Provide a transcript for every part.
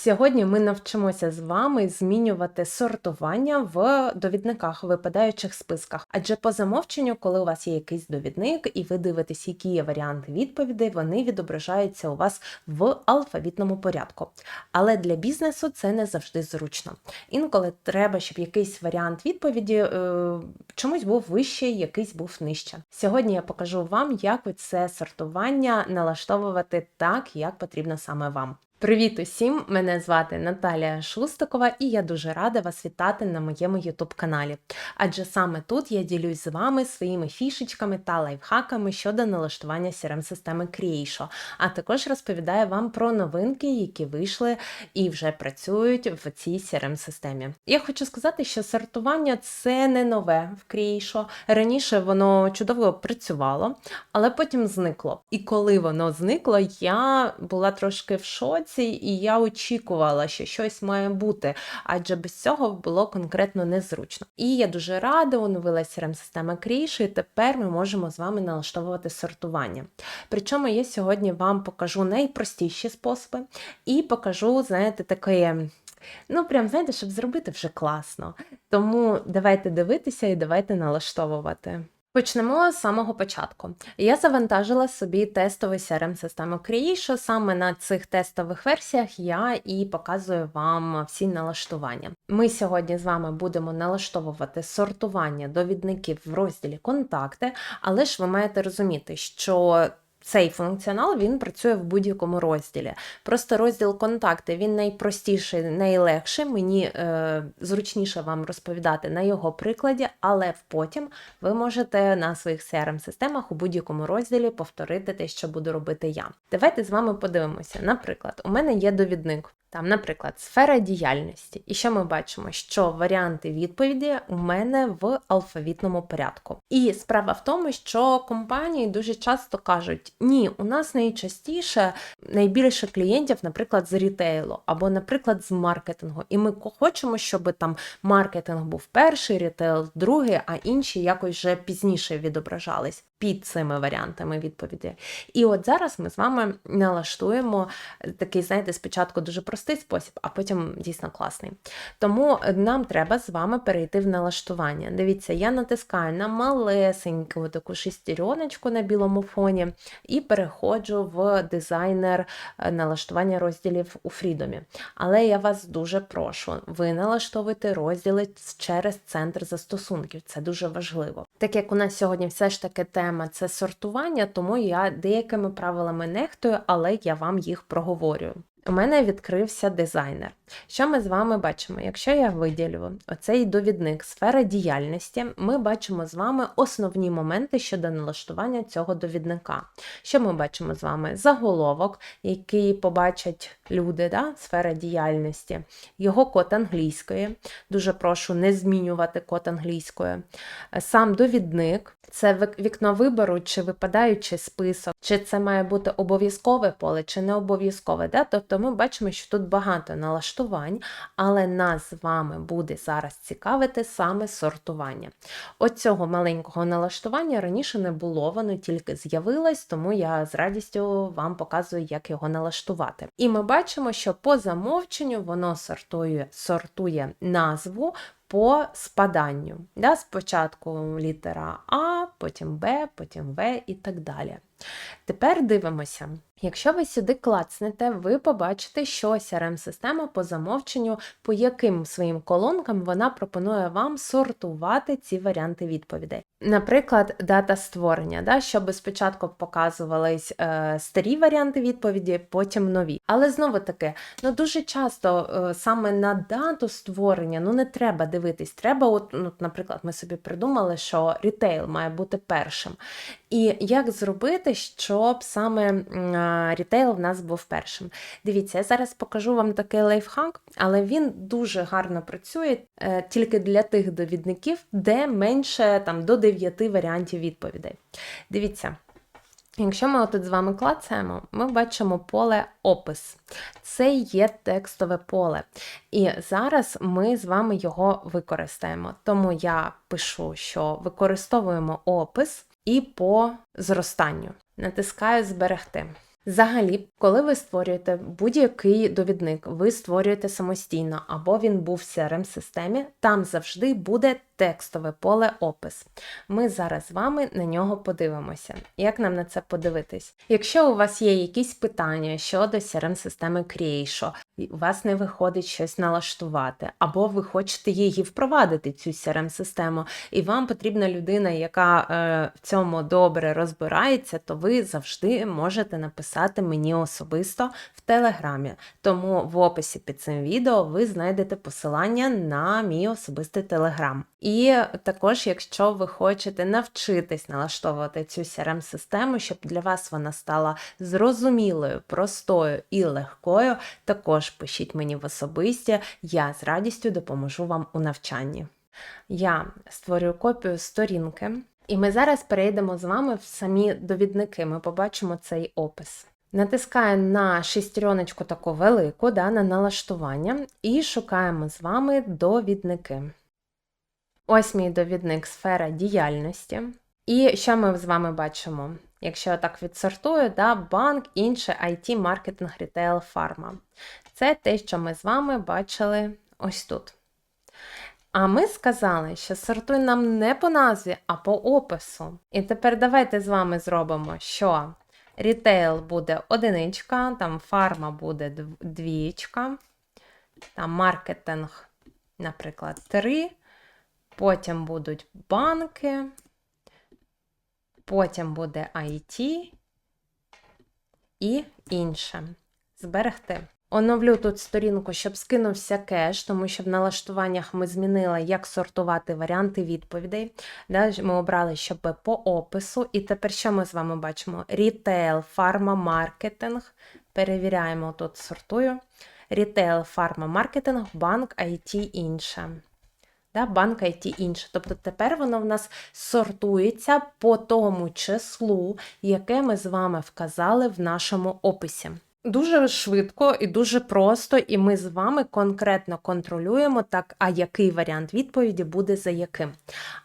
Сьогодні ми навчимося з вами змінювати сортування в довідниках, випадаючих списках. Адже по замовченню, коли у вас є якийсь довідник, і ви дивитесь, які є варіанти відповідей, вони відображаються у вас в алфавітному порядку. Але для бізнесу це не завжди зручно. Інколи треба, щоб якийсь варіант відповіді е, чомусь був вищий, якийсь був нижче. Сьогодні я покажу вам, як ви це сортування налаштовувати так, як потрібно саме вам. Привіт усім! Мене звати Наталія Шустикова, і я дуже рада вас вітати на моєму YouTube каналі. Адже саме тут я ділюсь з вами своїми фішечками та лайфхаками щодо налаштування crm системи Creation, а також розповідаю вам про новинки, які вийшли і вже працюють в цій crm системі Я хочу сказати, що сортування це не нове в Creation. Раніше воно чудово працювало, але потім зникло. І коли воно зникло, я була трошки в шоці і я очікувала, що щось має бути, адже без цього було конкретно незручно. І я дуже рада, оновила crm система Creation, і тепер ми можемо з вами налаштовувати сортування. Причому я сьогодні вам покажу найпростіші способи і покажу, знаєте, таке. Ну, прям, знаєте, щоб зробити вже класно. Тому давайте дивитися і давайте налаштовувати. Почнемо з самого початку. Я завантажила собі тестовий crm систему Creation. Саме на цих тестових версіях я і показую вам всі налаштування. Ми сьогодні з вами будемо налаштовувати сортування довідників в розділі Контакти, але ж ви маєте розуміти, що цей функціонал він працює в будь-якому розділі. Просто розділ контакти він найпростіший, найлегший. Мені е, зручніше вам розповідати на його прикладі, але потім ви можете на своїх crm системах у будь-якому розділі повторити те, що буду робити я. Давайте з вами подивимося. Наприклад, у мене є довідник. Там, наприклад, сфера діяльності. І що ми бачимо? Що варіанти відповіді у мене в алфавітному порядку. І справа в тому, що компанії дуже часто кажуть: ні, у нас найчастіше найбільше клієнтів, наприклад, з рітейлу, або, наприклад, з маркетингу. І ми хочемо, щоб там маркетинг був перший, рітейл другий, а інші якось вже пізніше відображались під цими варіантами відповіді. І от зараз ми з вами налаштуємо такий, знаєте, спочатку дуже простий спосіб, а потім дійсно класний. Тому нам треба з вами перейти в налаштування. Дивіться, я натискаю на малесеньку таку шестереночку на білому фоні і переходжу в дизайнер е, налаштування розділів у Фрідомі. Але я вас дуже прошу, ви налаштовуйте розділи через центр застосунків. Це дуже важливо. Так як у нас сьогодні все ж таки тема це сортування, тому я деякими правилами нехтую, але я вам їх проговорюю у мене відкрився дизайнер. Що ми з вами бачимо? Якщо я виділю оцей довідник сфера діяльності, ми бачимо з вами основні моменти щодо налаштування цього довідника. Що ми бачимо з вами? Заголовок, який побачать люди, да? сфера діяльності, його код англійської. Дуже прошу не змінювати код англійської. Сам довідник це вікно вибору, чи випадаючий список, чи це має бути обов'язкове поле, чи не обов'язкове. Да? Тобто ми бачимо, що тут багато налаштувань, але нас з вами буде зараз цікавити саме сортування. От цього маленького налаштування раніше не було, воно тільки з'явилось, тому я з радістю вам показую, як його налаштувати. І ми бачимо, що по замовченню воно сортує, сортує назву. По спаданню. Да? Спочатку літера А, потім Б, потім В і так далі. Тепер дивимося. Якщо ви сюди клацнете, ви побачите, що CRM-система по замовченню, по яким своїм колонкам вона пропонує вам сортувати ці варіанти відповідей. Наприклад, дата створення, да, щоб спочатку показувались е, старі варіанти відповіді, потім нові. Але знову таки, ну дуже часто е, саме на дату створення ну не треба дивитись. Треба, от, ну, наприклад, ми собі придумали, що рітейл має бути першим. І як зробити, щоб саме рітейл в нас був першим? Дивіться, я зараз покажу вам такий лайфхак, але він дуже гарно працює е, тільки для тих довідників, де менше там до 9 варіантів відповідей. Дивіться. Якщо ми тут з вами клацаємо, ми бачимо поле опис. Це є текстове поле. І зараз ми з вами його використаємо. Тому я пишу, що використовуємо опис і по зростанню. Натискаю Зберегти. Взагалі, коли ви створюєте будь-який довідник, ви створюєте самостійно, або він був в crm системі там завжди буде текстове поле опис. Ми зараз з вами на нього подивимося. Як нам на це подивитись? Якщо у вас є якісь питання щодо crm системи Creation, у вас не виходить щось налаштувати, або ви хочете її впровадити, цю crm систему і вам потрібна людина, яка е, в цьому добре розбирається, то ви завжди можете написати мені особисто в Телеграмі. Тому в описі під цим відео ви знайдете посилання на мій особистий Телеграм. І також, якщо ви хочете навчитись налаштовувати цю crm систему щоб для вас вона стала зрозумілою, простою і легкою, також пишіть мені в особисті, я з радістю допоможу вам у навчанні. Я створюю копію сторінки, і ми зараз перейдемо з вами в самі довідники. Ми побачимо цей опис. Натискаємо на шестереночку таку велику, да, на налаштування, і шукаємо з вами довідники. Ось мій довідник сфера діяльності. І що ми з вами бачимо? Якщо я так відсортую, да, банк, інше IT, маркетинг, рітейл, фарма. Це те, що ми з вами бачили ось тут. А ми сказали, що сортуй нам не по назві, а по опису. І тепер давайте з вами зробимо, що рітейл буде одиничка, там фарма буде двічка, там маркетинг, наприклад, 3. Потім будуть банки, потім буде IT і інше. Зберегти. Оновлю тут сторінку, щоб скинувся кеш, тому що в налаштуваннях ми змінили, як сортувати варіанти відповідей. Ми обрали, щоб по опису. І тепер що ми з вами бачимо? Рітейл, фарма, маркетинг. Перевіряємо тут, сортую. Рітейл, фарма, маркетинг, банк, IT, інше банк IT інше. Тобто тепер воно в нас сортується по тому числу, яке ми з вами вказали в нашому описі. Дуже швидко і дуже просто, і ми з вами конкретно контролюємо, так, а який варіант відповіді буде за яким.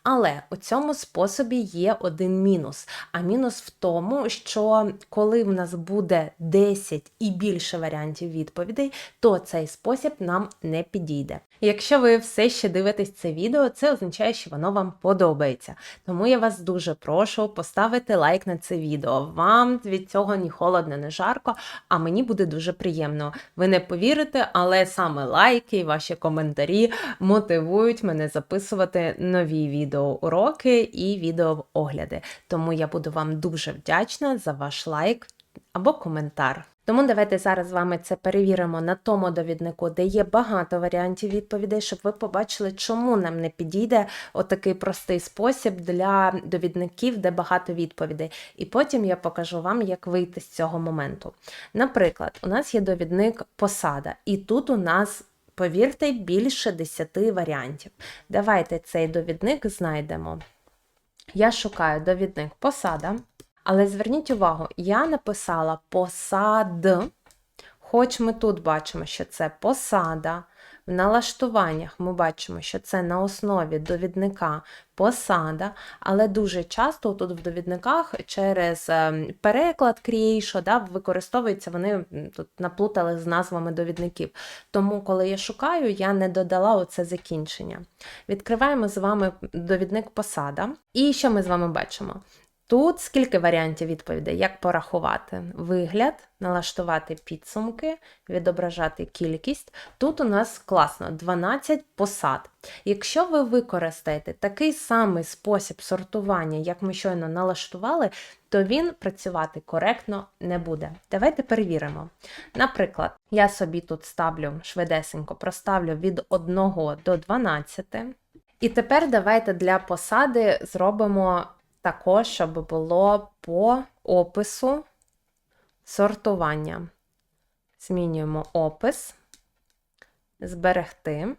Але у цьому способі є один мінус. А мінус в тому, що коли в нас буде 10 і більше варіантів відповідей, то цей спосіб нам не підійде. Якщо ви все ще дивитесь це відео, це означає, що воно вам подобається. Тому я вас дуже прошу поставити лайк на це відео. Вам від цього ні холодно, ні жарко, а мені буде дуже приємно. Ви не повірите, але саме лайки і ваші коментарі мотивують мене записувати нові відеоуроки і відеоогляди. Тому я буду вам дуже вдячна за ваш лайк або коментар. Тому давайте зараз з вами це перевіримо на тому довіднику, де є багато варіантів відповідей, щоб ви побачили, чому нам не підійде отакий простий спосіб для довідників, де багато відповідей. І потім я покажу вам, як вийти з цього моменту. Наприклад, у нас є довідник посада, і тут у нас. Повірте, більше 10 варіантів. Давайте цей довідник знайдемо. Я шукаю довідник посада. Але зверніть увагу, я написала посад, хоч ми тут бачимо, що це посада. В налаштуваннях ми бачимо, що це на основі довідника посада, але дуже часто тут в довідниках через ем, переклад Creation, да, використовуються, вони тут наплутали з назвами довідників. Тому, коли я шукаю, я не додала оце закінчення. Відкриваємо з вами довідник посада. І що ми з вами бачимо? Тут скільки варіантів відповідей, як порахувати вигляд, налаштувати підсумки, відображати кількість. Тут у нас класно 12 посад. Якщо ви використаєте такий самий спосіб сортування, як ми щойно налаштували, то він працювати коректно не буде. Давайте перевіримо. Наприклад, я собі тут ставлю швидесенько, проставлю від 1 до 12. І тепер давайте для посади зробимо також, щоб було по опису сортування. Змінюємо опис, зберегти.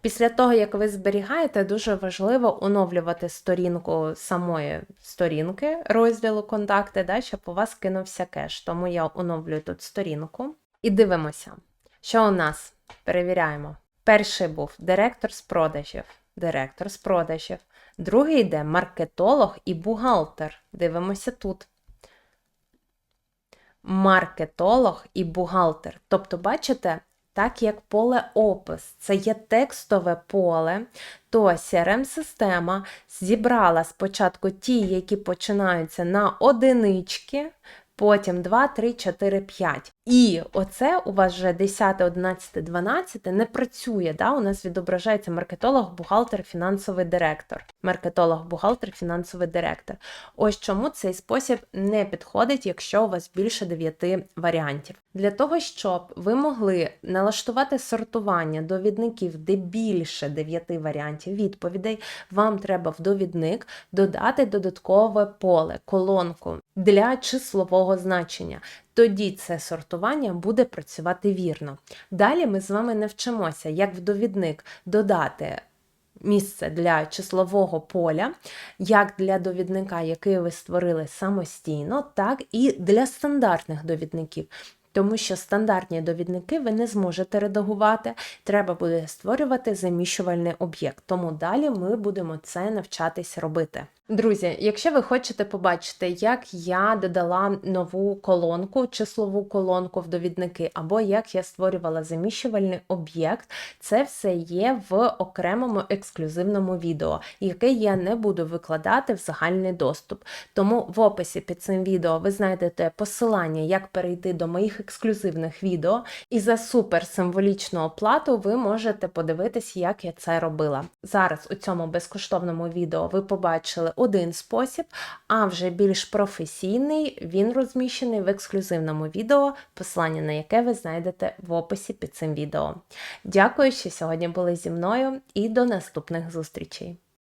Після того, як ви зберігаєте, дуже важливо оновлювати сторінку самої сторінки розділу контакти, да, щоб у вас кинувся кеш. Тому я оновлюю тут сторінку. І дивимося, що у нас перевіряємо. Перший був директор з продажів. Директор з продажів. Другий йде маркетолог і бухгалтер. Дивимося тут. маркетолог і бухгалтер. Тобто, бачите, так як поле опис це є текстове поле, то CRM-система зібрала спочатку ті, які починаються на одинички, потім 2, 3, 4, 5. І оце у вас вже 10, 11, 12 не працює. Да? У нас відображається маркетолог, бухгалтер, фінансовий директор. Маркетолог, бухгалтер, фінансовий директор. Ось чому цей спосіб не підходить, якщо у вас більше 9 варіантів. Для того, щоб ви могли налаштувати сортування довідників, де більше 9 варіантів відповідей, вам треба в довідник додати додаткове поле, колонку для числового значення. Тоді це сортування буде працювати вірно. Далі ми з вами навчимося, як в довідник додати місце для числового поля, як для довідника, який ви створили самостійно, так і для стандартних довідників. Тому що стандартні довідники ви не зможете редагувати, треба буде створювати заміщувальний об'єкт. Тому далі ми будемо це навчатись робити. Друзі, якщо ви хочете побачити, як я додала нову колонку, числову колонку в довідники, або як я створювала заміщувальний об'єкт, це все є в окремому ексклюзивному відео, яке я не буду викладати в загальний доступ. Тому в описі під цим відео ви знайдете посилання, як перейти до ексклюзивних відео, і за супер символічну оплату ви можете подивитись, як я це робила. Зараз у цьому безкоштовному відео ви побачили один спосіб, а вже більш професійний він розміщений в ексклюзивному відео, посилання на яке ви знайдете в описі під цим відео. Дякую, що сьогодні були зі мною, і до наступних зустрічей!